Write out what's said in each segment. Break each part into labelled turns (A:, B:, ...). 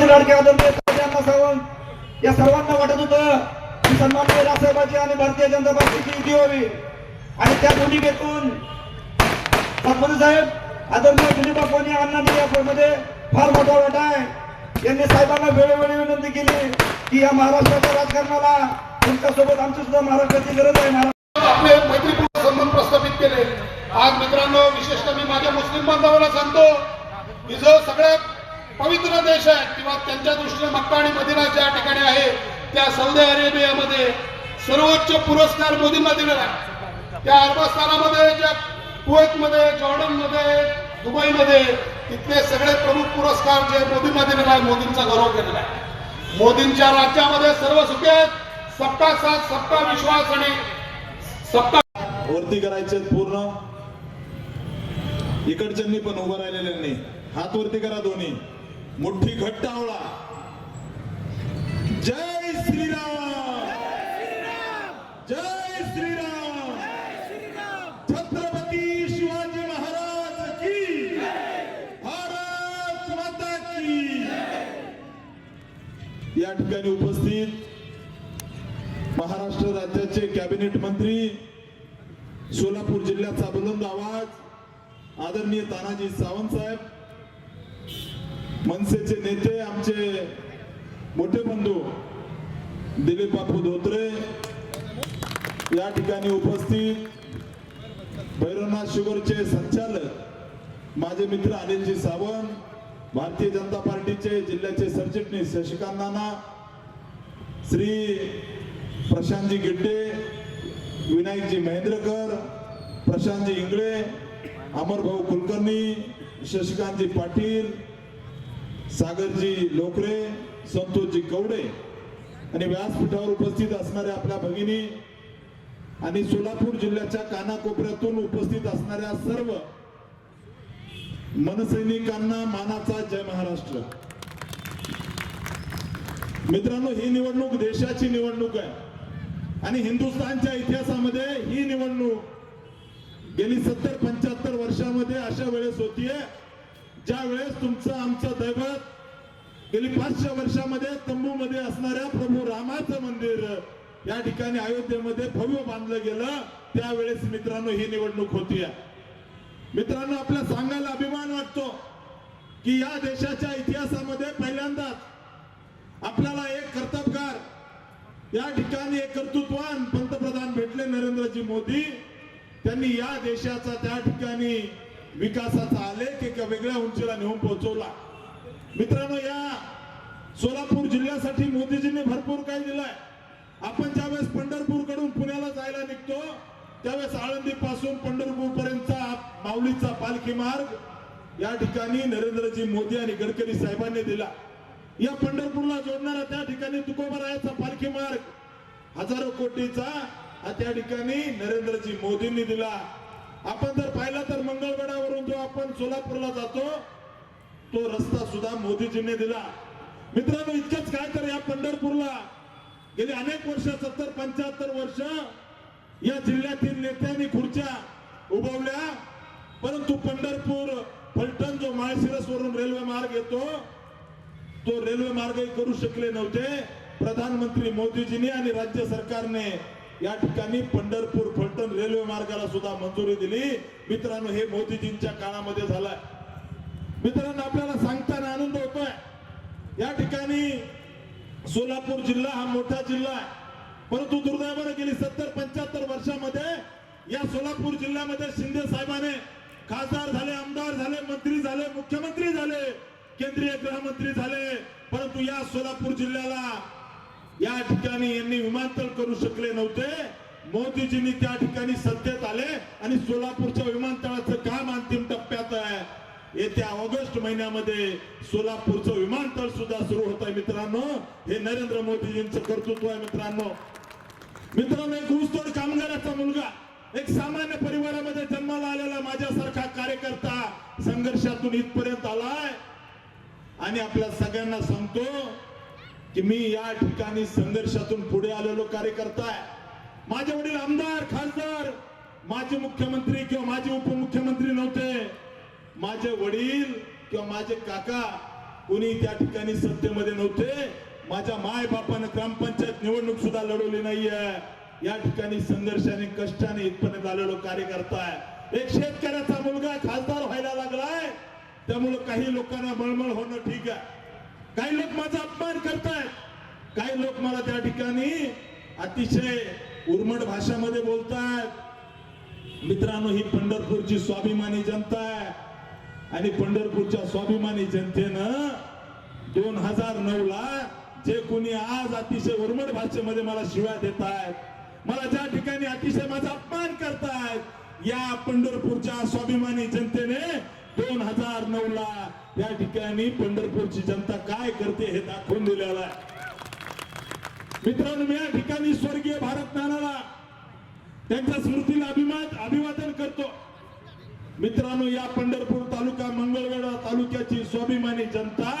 A: लाडके आदरणीय सावंत. या सर्वांना वाटत होतं की सन्माननीय आणि भारतीय जनता पार्टीची युती व्हावी. आणि त्या भूमिकेतून सातपुते साहेब आदरणीय दिलीप बापू अण्णांनी यामध्ये फार मोठा वाटा आहे. यांनी साहेबांना वेळोवेळी विनंती केली की या महाराष्ट्राच्या राजकारणाला तुमच्यासोबत आमची सुद्धा महाराष्ट्राची गरज आहे. महाराष्ट्र
B: आपले मैत्रीपूर्ण संबंध प्रस्थापित केले. आज मित्रांनो विशेषतः मी माझ्या मुस्लिम बांधवांना सांगतो की जो सगळ्यात पवित्र देश आहे किंवा त्यांच्या दृष्टीने मक्का आणि मदिना ज्या ठिकाणी आहे त्या सौदी अरेबियामध्ये सर्वोच्च पुरस्कार मोदींना दिलेला आहे. त्या अरबस्थानामध्ये ज्या कुवेतमध्ये जॉर्डनमध्ये दुबईमध्ये तिथले सगळे प्रमुख पुरस्कार जे मोदींना दिलेला आहे मोदींचा गौरव केलेला आहे. मोदींच्या राज्यामध्ये सर्व सुखे आहेत. सबका साथ सबका विश्वास आणि सबका
C: वरती करायचे पूर्ण. इकडच्यांनी पण उभं राहिलेल्यांनी. हात वरती करा दोन्ही. मुठ्ठी घट्ट आवळा जय श्रीराम. जय श्रीराम. छत्रपती शिवाजी महाराज की भारत माता की. या ठिकाणी उपस्थित महाराष्ट्र राज्याचे कॅबिनेट मंत्री सोलापूर जिल्ह्याचा बुलंद आवाज आदरणीय तानाजी सावंत साहेब मनसेचे नेते आमचे मोठे बंधू दिलीप बापू धोत्रे या ठिकाणी उपस्थित. भैरवनाथ शुगरचे संचालक माझे मित्र अनिलजी सावंत भारतीय जनता पार्टीचे जिल्ह्याचे सरचिटणीस शशिकांत नाना श्री प्रशांतजी गिड्डे विनायकजी महेंद्रकर प्रशांतजी इंगळे अमरभाऊ कुलकर्णी शशिकांतजी पाटील सागरजी लोकरे संतोषजी कवडे आणि व्यासपीठावर उपस्थित असणाऱ्या आपल्या भगिनी आणि सोलापूर जिल्ह्याच्या कानाकोपऱ्यातून उपस्थित असणाऱ्या सर्व मनसैनिकांना मानाचा जय महाराष्ट्र. मित्रांनो ही निवडणूक देशाची निवडणूक आहे. आणि हिंदुस्थानच्या इतिहासामध्ये ही निवडणूक गेली सत्तर पंच्याहत्तर वर्षामध्ये अशा वेळेस होतीये. ज्या वेळेस तुमचं आमचं दैवत गेली पाचशे वर्षामध्ये तंबूमध्ये असणाऱ्या प्रभू रामाचं मंदिर या ठिकाणी अयोध्येमध्ये भव्य बांधलं गेलं त्यावेळेस मित्रांनो ही निवडणूक होती. मित्रांनो आपल्या सांगायला अभिमान वाटतो की या देशाच्या इतिहासामध्ये पहिल्यांदाच आपल्याला एक कर्तबगार या ठिकाणी एक कर्तृत्वान पंतप्रधान भेटले नरेंद्रजी मोदी. त्यांनी या देशाचा त्या ठिकाणी विकासाचा आलेख एका वेगळ्या उंचीला नेऊन पोहोचवला. मित्रांनो या सोलापूर जिल्ह्यासाठी मोदीजींनी भरपूर काही दिलंय. आपण ज्यावेळेस पंढरपूरकडून पुण्याला जायला निघतो त्यावेळेस आळंदी पासून पंढरपूर पर्यंतचा माऊलीचा पालखी मार्ग या ठिकाणी नरेंद्रजी मोदी आणि गडकरी साहेबांनी दिला. या पंढरपूरला जोडणारा त्या ठिकाणी तुकोबरायाचा पालखी मार्ग हजारो कोटीचा त्या ठिकाणी नरेंद्रजी मोदींनी दिला. आपण जर पाहिला तर मंगळगडावरून जो आपण सोलापूरला जातो तो रस्ता सुद्धा मोदीजींनी दिला. मित्रांनो इतकंच काय तर या पंढरपूरला गेली अनेक वर्ष सत्तर पंच्याहत्तर वर्ष या जिल्ह्यातील नेत्यांनी खुर्च्या उभवल्या परंतु पंढरपूर फलटण जो माळशिरस वरून रेल्वे मार्ग येतो तो रेल्वे मार्गही करू शकले नव्हते. प्रधानमंत्री मोदीजींनी आणि राज्य सरकारने या ठिकाणी पंढरपूर फलटण रेल्वे मार्गाला सुद्धा मंजुरी दिली. मित्रांनो हे मोदीजींच्या काळामध्ये झालंय. मित्रांनो आपल्याला सांगताना आनंद होतोय. या ठिकाणी सोलापूर जिल्हा हा मोठा जिल्हा आहे. परंतु दुर्दैवाने गेली सत्तर पंच्याहत्तर वर्षामध्ये या सोलापूर जिल्ह्यामध्ये शिंदे साहेबाने खासदार झाले आमदार झाले मंत्री झाले मुख्यमंत्री झाले केंद्रीय गृहमंत्री झाले. परंतु या सोलापूर जिल्ह्याला या ठिकाणी यांनी विमानतळ करू शकले नव्हते. मोदीजींनी त्या ठिकाणी सत्तेत आले आणि सोलापूरच्या विमानतळाचं काम अंतिम टप्प्यात आहे. येत्या ऑगस्ट महिन्यामध्ये सोलापूरचं विमानतळ सुद्धा सुरू होत आहे मित्रांनो. हे नरेंद्र मोदीजींचं कर्तृत्व आहे मित्रांनो. मित्रांनो एक ऊसतोड कामगाराचा मुलगा एक सामान्य परिवारामध्ये जन्माला आलेला माझ्यासारखा कार्यकर्ता संघर्षातून इथपर्यंत आलाय. आणि आपल्या सगळ्यांना सांगतो की मी या ठिकाणी संघर्षातून पुढे आलेलो कार्यकर्ता आहे. माझे वडील आमदार खासदार माझे मुख्यमंत्री किंवा माझे उपमुख्यमंत्री नव्हते. माझे वडील किंवा माझे काका कुणी त्या ठिकाणी सत्तेमध्ये नव्हते. माझ्या माय बापानं ग्रामपंचायत निवडणूक सुद्धा लढवली नाहीये. या ठिकाणी संघर्षाने कष्टाने इथपर्यंत आलेलो कार्यकर्ता आहे. एक शेतकऱ्याचा मुलगा खासदार व्हायला लागलाय. त्यामुळे काही लोकांना मळमळ होणं ठीक आहे. काही लोक माझा अपमान करतायत. काही लोक मला त्या ठिकाणी अतिशय उर्मट भाषामध्ये बोलतायत. मित्रांनो ही पंढरपूरची स्वाभिमानी जनता आहे. आणि पंढरपूरच्या स्वाभिमानी जनतेनं दोन हजार नऊ ला जे कोणी आज अतिशय उर्मट भाषेमध्ये मला शिव्या देत आहेत मला ज्या ठिकाणी अतिशय माझा अपमान करतायत या पंढरपूरच्या स्वाभिमानी जनतेने दोन हजार नऊ ला त्या ठिकाणी पंढरपूरची जनता काय करते हे दाखवून दिलेलं आहे. मित्रांनो मी या ठिकाणी स्वर्गीय भारत नानाला त्यांच्या स्मृतीला अभिमान अभिवादन करतो. मित्रांनो या पंढरपूर तालुका मंगळवेढा तालुक्याची स्वाभिमानी जनता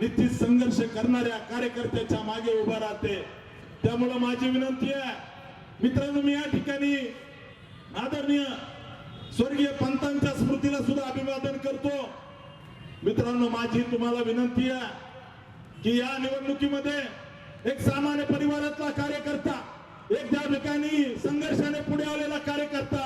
C: निश्चित संघर्ष करणाऱ्या कार्यकर्त्याच्या मागे उभा राहते. त्यामुळं माझी विनंती आहे मित्रांनो मी या ठिकाणी आदरणीय स्वर्गीय पंतांच्या स्मृतीला सुद्धा मित्रांनो माझी तुम्हाला विनंती आहे की या निवडणुकीमध्ये एक सामान्य परिवारातला कार्यकर्ता एक त्या ठिकाणी संघर्षाने पुढे आलेला कार्यकर्ता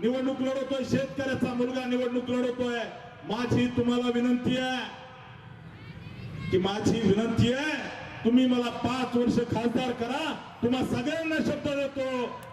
C: निवडणूक लढवतोय शेतकऱ्याचा मुलगा निवडणूक लढवतोय माझी तुम्हाला विनंती आहे की माझी विनंती आहे तुम्ही मला पाच वर्ष खासदार करा तुम्हा सगळ्यांना शब्द देतो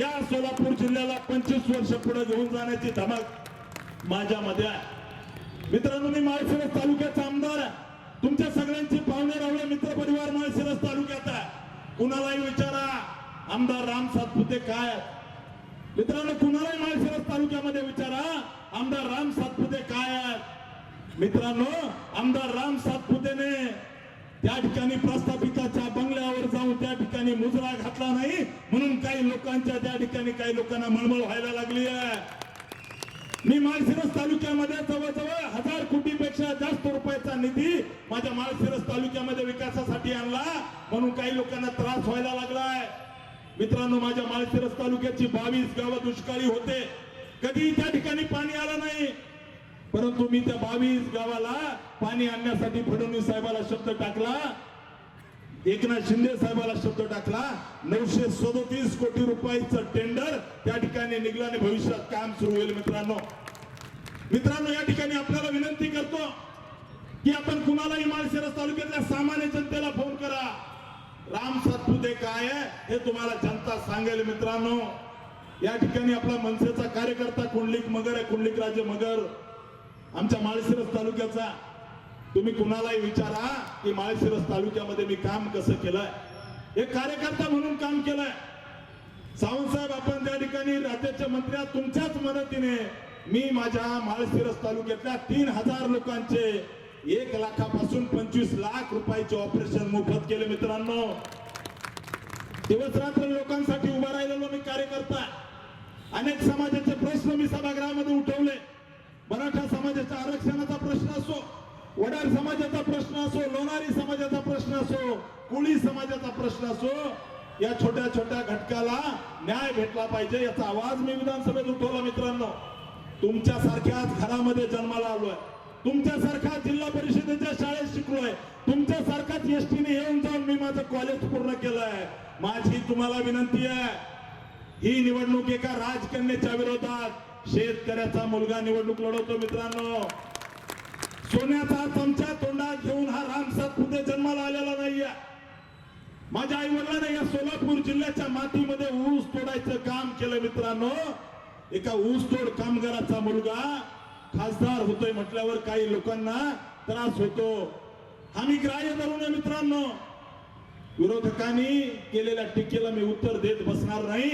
C: या सोलापूर जिल्ह्याला पंचवीस वर्ष पुढे घेऊन जाण्याची धमक माझ्यामध्ये आहे. मित्रांनो मी माळशिरस तालुक्याचा आमदार आहे. तुमच्या सगळ्यांची पाहुणे रावळे मित्र परिवार माळशिरस तालुक्यात आहे. कुणालाही विचारा आमदार राम सातपुते काय मित्रांनो कुणालाही माळशिरस तालुक्यामध्ये विचारा आमदार राम सातपुते काय मित्रांनो आमदार राम सातपुतेने त्या ठिकाणी प्रस्थापिताच्या बंगल्यावर जाऊन त्या ठिकाणी मुजरा घातला नाही म्हणून काही लोकांच्या त्या ठिकाणी काही लोकांना मळमळ व्हायला लागली आहे. मी माळशिरस तालुक्यामध्ये जवळजवळ हजार कोटीपेक्षा जास्त रुपयाचा निधी माझ्या माळशिरस तालुक्यामध्ये विकासासाठी आणला. म्हणून काही लोकांना त्रास व्हायला लागलाय. मित्रांनो माझ्या माळशिरस तालुक्याची बावीस गावं दुष्काळी होते. कधी त्या ठिकाणी पाणी आलं नाही. परंतु मी त्या बावीस गावाला पाणी आणण्यासाठी फडणवीस साहेबाला शब्द टाकला. एकनाथ शिंदे साहेबाला शब्द टाकला. नऊशे सदोतीस कोटी रुपयाचं टेंडर त्या ठिकाणी निघलं आणि भविष्यात काम सुरू होईल मित्रांनो. मित्रांनो या ठिकाणी आपल्याला विनंती करतो की आपण कुणालाही माळशिरस तालुक्यातल्या सामान्य जनतेला फोन करा. राम सातपुते काय आहे हे तुम्हाला जनता सांगेल मित्रांनो. या ठिकाणी आपला मनसेचा कार्यकर्ता कुंडलिक मगर आहे कुंडलिक राजे मगर. आमच्या माळशिरस तालुक्याचा. तुम्ही कुणालाही विचारा. की माळशिरस तालुक्यामध्ये मी काम कसं केलंय? एक कार्यकर्ता म्हणून काम केलंय. सावंतसाहेब आपण त्या ठिकाणी राज्याच्या मंत्र्या तुमच्याच मदतीने मी माझ्या माळशिरस तालुक्यातल्या तीन हजार लोकांचे एक लाखापासून पंचवीस लाख रुपयाचे ऑपरेशन मोफत केले मित्रांनो. दिवस रात्र लोकांसाठी उभा राहिलेलो मी कार्यकर्ता. अनेक समाजाचे प्रश्न मी सभागृहामध्ये उठवले. मराठा समाजाच्या आरक्षणाचा प्रश्न असो वडार समाजाचा प्रश्न असो लोणारी समाजाचा प्रश्न असो कोळी समाजाचा प्रश्न असो या छोट्या छोट्या घटकाला न्याय भेटला पाहिजे याचा आवाज मी विधानसभेत उठवला मित्रांनो. तुमच्या सारख्याच घरामध्ये जन्माला आलोय. तुमच्यासारखा जिल्हा परिषदेच्या शाळेत शिकलोय. तुमच्यासारखाच एसटीने येऊन जाऊन मी माझं कॉलेज पूर्ण केलंय. माझी तुम्हाला विनंती आहे ही निवडणूक एका राजकन्याच्या विरोधात शेतकऱ्याचा मुलगा निवडणूक लढवतो मित्रांनो. सोन्याचा चमचा तोंडात घेऊन हा राम सातपुते जन्माला आलेला नाहीये. माझ्या आई वडिलांनी या सोलापूर जिल्ह्याच्या मातीमध्ये ऊस तोडायचं काम केलं मित्रांनो. एका ऊस तोड कामगाराचा मुलगा खासदार होतोय म्हटल्यावर काही लोकांना त्रास होतो. आम्ही ग्राह्य धरून आहे मित्रांनो. विरोधकांनी केलेल्या टीकेला मी उत्तर देत बसणार नाही.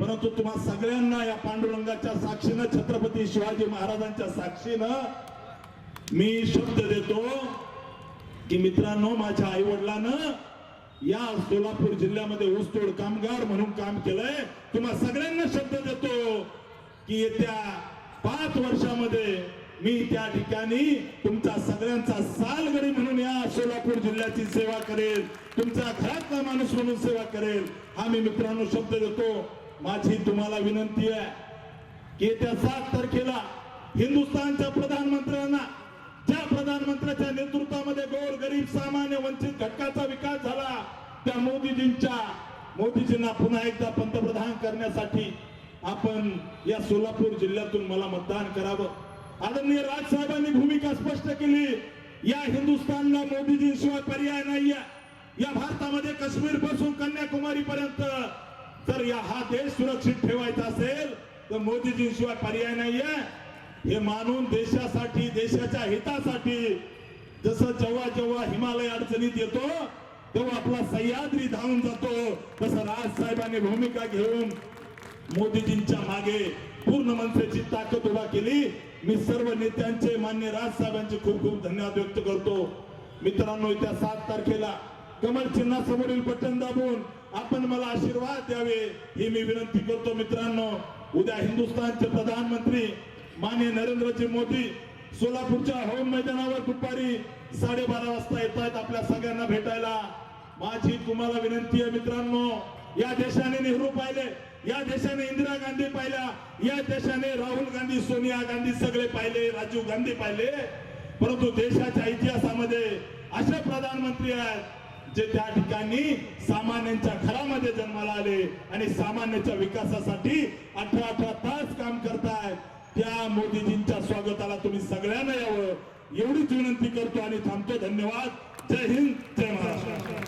C: परंतु तुम्हा सगळ्यांना या पांडुरंगाच्या साक्षीनं छत्रपती शिवाजी महाराजांच्या साक्षीनं मी शब्द देतो की मित्रांनो माझ्या आई वडिलांना या सोलापूर जिल्ह्यामध्ये ऊसतोड कामगार म्हणून काम केलंय. तुम्हा सगळ्यांना शब्द देतो की येत्या पाच वर्षामध्ये मी त्या ठिकाणी तुमचा सगळ्यांचा सालगडी म्हणून या सोलापूर जिल्ह्याची सेवा करेल. तुमच्या घरातला माणूस म्हणून सेवा करेल. हा मी मित्रांनो शब्द देतो. माझी तुम्हाला विनंती आहे की येत्या सात तारखेला हिंदुस्थानच्या प्रधानमंत्र्यांना ज्या प्रधानमंत्र्याच्या प्रधानमंत्र्यांच्या नेतृत्वामध्ये गोर गरीब सामान्य वंचित घटकाचा विकास झाला त्या मोदीजींच्या मोदीजींना पुन्हा एकदा पंतप्रधान करण्यासाठी आपण या सोलापूर जिल्ह्यातून मला मतदान करावं. आदरणीय राजसाहेबांनी भूमिका स्पष्ट केली. या हिंदुस्थानला मोदीजींशिवाय पर्याय नाहीये. या भारतामध्ये काश्मीरपासून कन्याकुमारी पर्यंत जर या हा देश सुरक्षित ठेवायचा असेल तर मोदीजींशिवाय पर्याय नाहीये. हे मानून देशासाठी देशाच्या हितासाठी जसं जेव्हा जेव्हा हिमालय अडचणीत येतो तेव्हा आपला सह्याद्री धावून जातो. तसं राजसाहेबांनी भूमिका घेऊन मोदीजींच्या मागे पूर्ण मनसेची ताकद उभा केली. मी सर्व नेत्यांचे मान्य राजसाहेबांचे खूप खूप धन्यवाद व्यक्त करतो. मित्रांनो येत्या सात तारखेला कमल चिन्हासमोरील बटन दाबून आपण मला आशीर्वाद द्यावे ही मी विनंती करतो मित्रांनो. उद्या हिंदुस्थानचे प्रधानमंत्री माननीय नरेंद्रजी मोदी सोलापूरच्या होम मैदानावर दुपारी साडेबारा वाजता येत आहेत आपल्या सगळ्यांना भेटायला. माझी तुम्हाला विनंती आहे मित्रांनो या देशाने नेहरू पाहिले या देशाने इंदिरा गांधी पाहिल्या या देशाने राहुल गांधी सोनिया गांधी सगळे पाहिले राजीव गांधी पाहिले. परंतु देशाच्या इतिहासामध्ये असे प्रधानमंत्री आहेत जे त्या ठिकाणी सामान्यांच्या घरामध्ये जन्माला आले आणि सामान्यांच्या विकासासाठी अठरा अठरा तास काम करतायत. त्या मोदीजींच्या स्वागताला तुम्ही सगळ्यांना यावं. एवढीच विनंती करतो आणि थांबतो. धन्यवाद. जय हिंद. जय महाराष्ट्र.